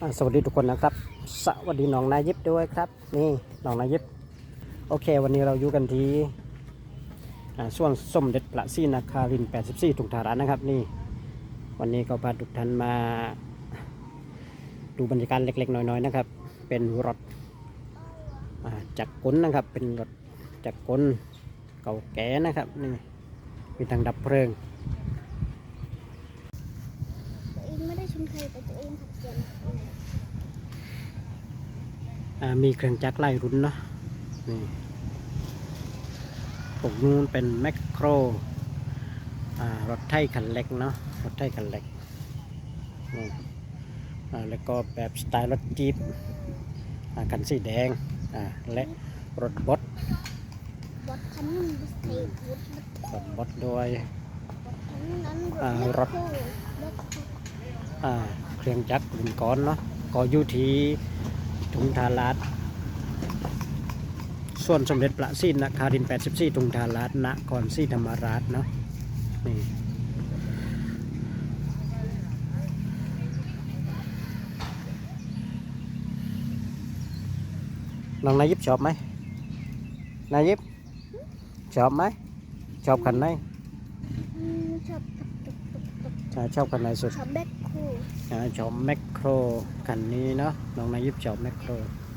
สวัสดีทุกคนนะครับ สวัสดีน้องนายยิบด้วยครับ นี่น้องนายยิบโอเค วันนี้เราอยู่กันที่อ่าส่วนส้มเด็จพระศรีนคาริน 84ถุงธารานะครับ นี่ วันนี้ก็พาทุกท่านมาดูบรรยากาศเล็กๆ น้อยๆนะครับ เป็นรถจักรกลนะครับ เป็นรถจักรกลเก่าแก่นะครับนี่มีทางดับเพลิง ตัวเองไม่ได้ชนใครแต่ตัวเองขับเสียงอ่ามีเครื่องจักรไล่รุ่นเนาะนี่ปกนู้นเป็นแมคโครอ่ารถไถคันเล็กเนาะรถไถคันเล็กนี่อ่าแล้วก็แบบสไตล์รถจี๊ปอ่าคันสีแดงอ่าและรถบดบอดคันนั้นบิสเทปวุฒรถบดด้วยบอดคันนั้นอ่ารถ แมคโครถ อ่า เครื่องจักรรุ่นก้อนเนาะก็อยู่ที่ทุงทาราดส่วนสมเด็จพระศรีนคาริน 84ทุงทาราดนครศรีธรรมราชเนาะนี่น้องนายยิบชอบไหมนายยิบชอบไหมชอบคันไหนอืมชอบ ตุกตุกตุกตุกอ่าชอบคันไหนสุดชอบแบ็คโคอ่าชอบแมคโครคันนี้เนาะน้องนายยิบชอบแมคโครแ